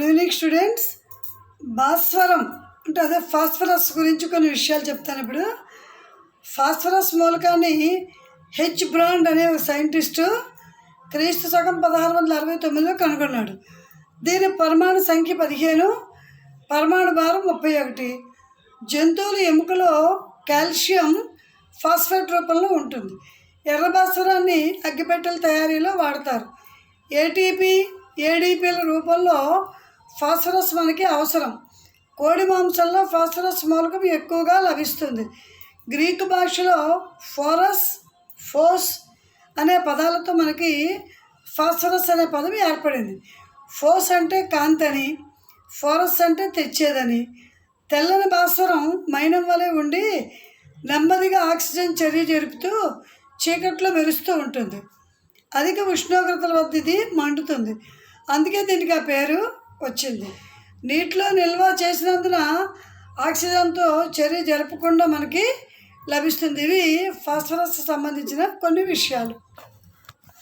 Good evening students భాస్వరం. అంటే అదే ఫాస్ఫరస్ గురించి కొన్ని విషయాలు చెప్తాను ఇప్పుడు. ఫాస్ఫరస్ మూలకాన్ని హెచ్ బ్రాండ్ అనే ఒక సైంటిస్టు క్రీస్తు శకం పదహారు వందల అరవై తొమ్మిదిలో కనుగొన్నాడు. దీని పరమాణు సంఖ్య పదిహేను పరమాణు భారం ముప్పై ఒకటి. జంతువుల ఎముకలో కాల్షియం ఫాస్ఫేట్ రూపంలో ఉంటుంది. ఎర్ర భాస్వరాన్ని అగ్గిపెట్టెల తయారీలో వాడతారు. ఏటీపీ ఏడీపీల రూపంలో ఫాస్ఫరస్ మనకి అవసరం. కోడి మాంసంలో ఫాస్ఫరస్ మూలకం ఎక్కువగా లభిస్తుంది. గ్రీకు భాషలో ఫోరస్ ఫోస్ అనే పదాలతో మనకి ఫాస్ఫరస్ అనే పదం ఏర్పడింది. ఫోస్ అంటే కాంతి అని ఫోరస్ అంటే తెచ్చేదని. తెల్లని భాస్వరం మైనం వలె ఉండి నెమ్మదిగా ఆక్సిజన్ చర్య జరుపుతూ చీకట్లో మెరుస్తూ ఉంటుంది. అధిక ఉష్ణోగ్రతల వద్ద ఇది మండుతుంది. అందుకే దీనికి ఆ పేరు వచ్చింది. నీటిలో నిల్వ చేసినందున ఆక్సిజన్తో చర్య జరపకుండా మనకి లభిస్తుంది. ఇవి ఫాస్ఫరస్ సంబంధించిన కొన్ని విషయాలు.